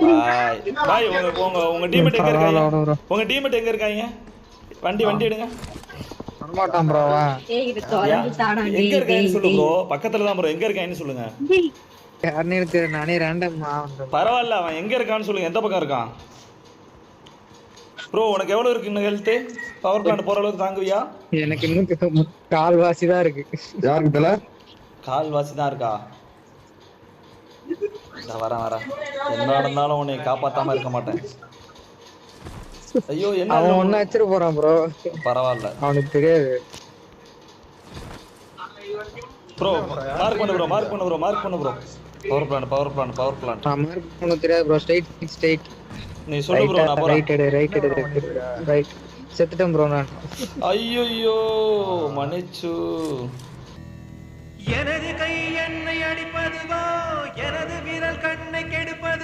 பாய் பாய் உங்க உங்க உங்க டீம்மேட் எங்க இருக்காங்க. உங்க டீம்மேட் எங்க இருக்காங்க? வண்டி வண்டி எடுங்க. வரமாட்டான் எங்க டேய் சொல்லு ப்ரோ பக்கத்துல தான் ப்ரோ எங்க இருக்காங்கன்னு சொல்லுங்க. டேய். யாருன்னு எனக்கு நானே ரேண்டம் பரவாயில்ல அவன் எங்க இருக்கான்னு சொல்லுங்க. எந்த பக்கம் இருக்கான்? ப்ரோ உனக்கு எவ்வளவு இருக்கு இன்னும் ஹெல்த் பவர் பிளான்ட் போற அளவுக்கு தாங்குவியா? எனக்கு இன்னும் கால்வாசி தான் இருக்கு. யாருக்கு தல? கால் வாசி தான் இருக்கா? நான் வரேன் வரேன். என்ன நடந்தாலும் உன்னை காப்பாத்தாம இருக்க மாட்டேன். ஐயோ என்ன அவன் ஒண்ணு வச்சிட்டு போறான் ப்ரோ பரவாயில்ல. அவனுக்கு தெரியாது. ப்ரோ மார்க் பண்ணு ப்ரோ மார்க் பண்ணு ப்ரோ மார்க் பண்ணு bro power plan power plan power plan நான் மார்க் பண்ண தெரியாது ப்ரோ ஸ்ட்ரைட் ஸ்ட்ரைட் நீ சொல்லு ப்ரோ நான் போறேன். ரைட் எடு ரைட் எடு ரைட் செத்துட்டேன் ப்ரோ நான். ஐயோ மன்னிச்சு. எனது கை என்னை